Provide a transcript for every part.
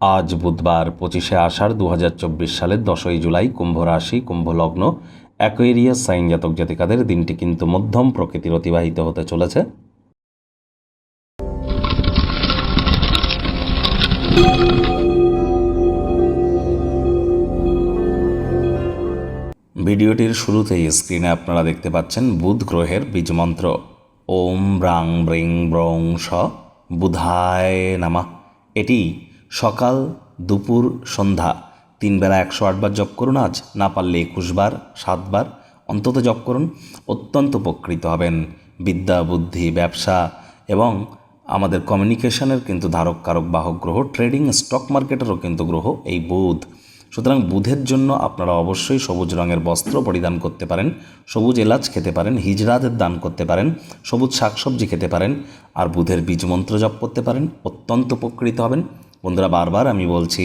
আজ বুধবার পঁচিশে আষাঢ় দু হাজার চব্বিশ সালের দশই জুলাই কুম্ভ রাশি কুম্ভ লগ্ন অ্যাকোয়েরিয়াস সাইন জাতক জাতিকাদের দিনটি কিন্তু মধ্যম প্রকৃতির অতিবাহিত হতে চলেছে। ভিডিওটির শুরুতেই স্ক্রিনে আপনারা দেখতে পাচ্ছেন বুধ গ্রহের বীজমন্ত্র ওম ব্রাং ব্রিং ব্রং স বুধায় নামা। এটি সকাল, দুপুর, সন্ধ্যা। তিন বেলা একশো আটবার জপ করুন আজ, না পারলে একুশবার সাতবার অন্তত জপ করুন, অত্যন্ত উপকৃত হবেন। বিদ্যা, বুদ্ধি, ব্যবসা এবং আমাদের কমিউনিকেশনের কিন্তু ধারক, কারক, বাহক গ্রহ, ট্রেডিং স্টক মার্কেটেরও কিন্তু গ্রহ এই বুধ। সুতরাং বুধের জন্য আপনারা অবশ্যই সবুজ রঙের বস্ত্র পরিধান করতে পারেন, সবুজ এলাচ খেতে পারেন, হিজড়াদের দান করতে পারেন, সবুজ শাকসবজি খেতে পারেন, আর বুধের বীজ মন্ত্র জপ করতে পারেন, অত্যন্ত উপকৃত হবেন। বন্ধুরা, বারবার আমি বলছি,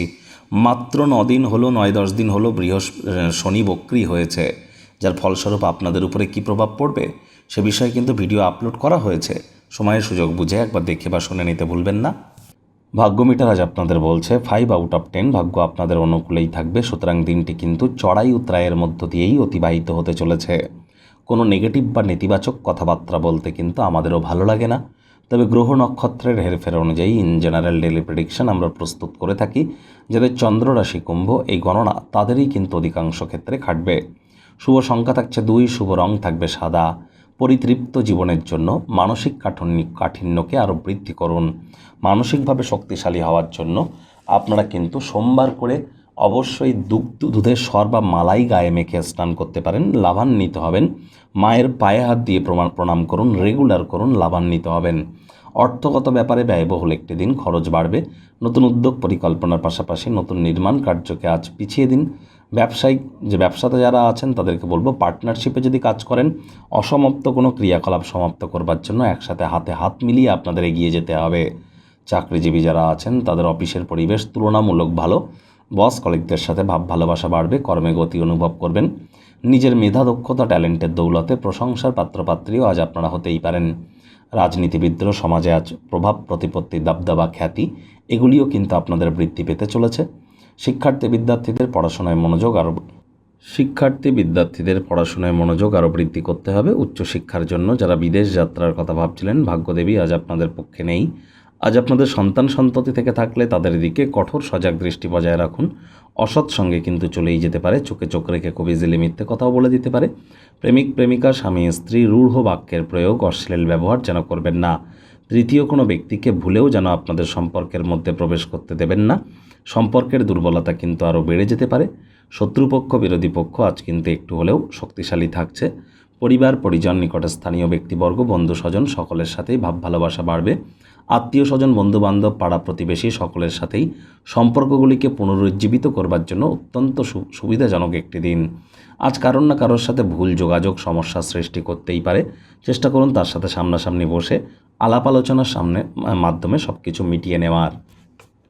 মাত্র দিন হলো, নয় দশ দিন হলো বৃহস্প শনি বক্রি হয়েছে। যার ফলস্বরূপ আপনাদের উপরে কী প্রভাব পড়বে সে বিষয়ে কিন্তু ভিডিও আপলোড করা হয়েছে। সময়ের সুযোগ বুঝে একবার দেখে বা শুনে নিতে ভুলবেন না। ভাগ্য মিটার আজ আপনাদের বলছে ফাইভ আউট অফ টেন ভাগ্য আপনাদের অনুকূলেই থাকবে, সুতরাং দিনটি কিন্তু চড়াই উত্তরায়ের মধ্য দিয়েই অতিবাহিত হতে চলেছে। কোনো নেগেটিভ বা নেতিবাচক কথাবার্তা বলতে কিন্তু আমাদেরও ভালো লাগে না। তবে গ্রহ নক্ষত্রের হেরফের অনুযায়ী ইন জেনারেল ডেলি প্রেডিকশন আমরা প্রস্তুত করে থাকি যাদের চন্দ্র রাশি কুম্ভ, এই গণনা তাদেরই কিন্তু অধিকাংশ ক্ষেত্রে খাটবে। শুভ সংখ্যা থাকছে দুই, শুভ রং থাকবে সাদা। পরিতৃপ্ত জীবনের জন্য মানসিক কাঠন্য কাঠিন্যকে আরও বৃদ্ধি করুন। মানসিকভাবে শক্তিশালী হওয়ার জন্য আপনারা কিন্তু সোমবার করে অবশ্যই দুগ্ধ, দুধের সর বা মালাই গায়ে মেখে স্নান করতে পারেন, লাভান্বিত হবেন। মায়ের পায়ে হাত দিয়ে প্রমাণ, প্রণাম করুন, রেগুলার করুন, লাভান্বিত হবেন। অর্থগত ব্যাপারে ব্যয়বহুল একটি দিন, খরচ বাড়বে। নতুন উদ্যোগ পরিকল্পনার পাশাপাশি নতুন নির্মাণ কার্যকে আজ পিছিয়ে দিন। ব্যবসায়িক, যে ব্যবসাতে যারা আছেন, তাদেরকে বলব পার্টনারশিপে যদি কাজ করেন, অসমাপ্ত কোনো ক্রিয়াকলাপ সমাপ্ত করবার জন্য একসাথে হাতে হাত মিলিয়ে আপনাদের এগিয়ে যেতে হবে। চাকরিজীবী যারা আছেন, তাদের অফিসের পরিবেশ তুলনামূলক ভালো। বস, কলিগদের সাথে ভাব ভালোবাসা বাড়বে, কর্মে গতি অনুভব করবেন। নিজের মেধা, দক্ষতা, ট্যালেন্টের দৌলতে প্রশংসার পাত্রপাত্রীও আজ আপনারা হতেই পারেন। রাজনীতিবিদরা, সমাজে আজ প্রভাব, প্রতিপত্তি, দাবদাবা, খ্যাতি, এগুলিও কিন্তু আপনাদের বৃদ্ধি পেতে চলেছে। শিক্ষার্থী বিদ্যার্থীদের পড়াশোনায় মনোযোগ আরও শিক্ষার্থী বিদ্যার্থীদের পড়াশোনায় মনোযোগ আরও বৃদ্ধি করতে হবে। উচ্চশিক্ষার জন্য যারা বিদেশ যাত্রার কথা ভাবছিলেন, ভাগ্যদেবী আজ আপনাদের পক্ষে নেই। আজ আপনাদের সন্তান সন্ততি থেকে থাকলে তাদের দিকে কঠোর সজাগ দৃষ্টি বজায় রাখুন। অসৎ সঙ্গে কিন্তু চলেই যেতে পারে, চোখে চোখ রেখে খুব ইজিলি মিথ্যে কথাও বলে দিতে পারে। প্রেমিক, প্রেমিকা, স্বামী, স্ত্রী, রূঢ় বাক্যের প্রয়োগ, অশ্লীল ব্যবহার যেন করবেন না। তৃতীয় কোনো ব্যক্তিকে ভুলেও যেন আপনাদের সম্পর্কের মধ্যে প্রবেশ করতে দেবেন না। সম্পর্কের দুর্বলতা কিন্তু আরও বেড়ে যেতে পারে। শত্রুপক্ষ, বিরোধী পক্ষ আজ কিন্তু একটু হলেও শক্তিশালী থাকছে। পরিবার, পরিজন, নিকটে স্থানীয় ব্যক্তিবর্গ, বন্ধু স্বজন সকলের সাথেই ভাব ভালোবাসা বাড়বে। আত্মীয় স্বজন, বন্ধুবান্ধব, পাড়া প্রতিবেশী সকলের সাথেই সম্পর্কগুলিকে পুনরুজ্জীবিত করবার জন্য অত্যন্ত সুবিধাজনক একটি দিন। আজ কারোর না কারোর সাথে ভুল, যোগাযোগ সমস্যার সৃষ্টি করতেই পারে। চেষ্টা করুন তার সাথে সামনাসামনি বসে আলাপ আলোচনার সামনে মাধ্যমে সব কিছু মিটিয়ে নেওয়ার।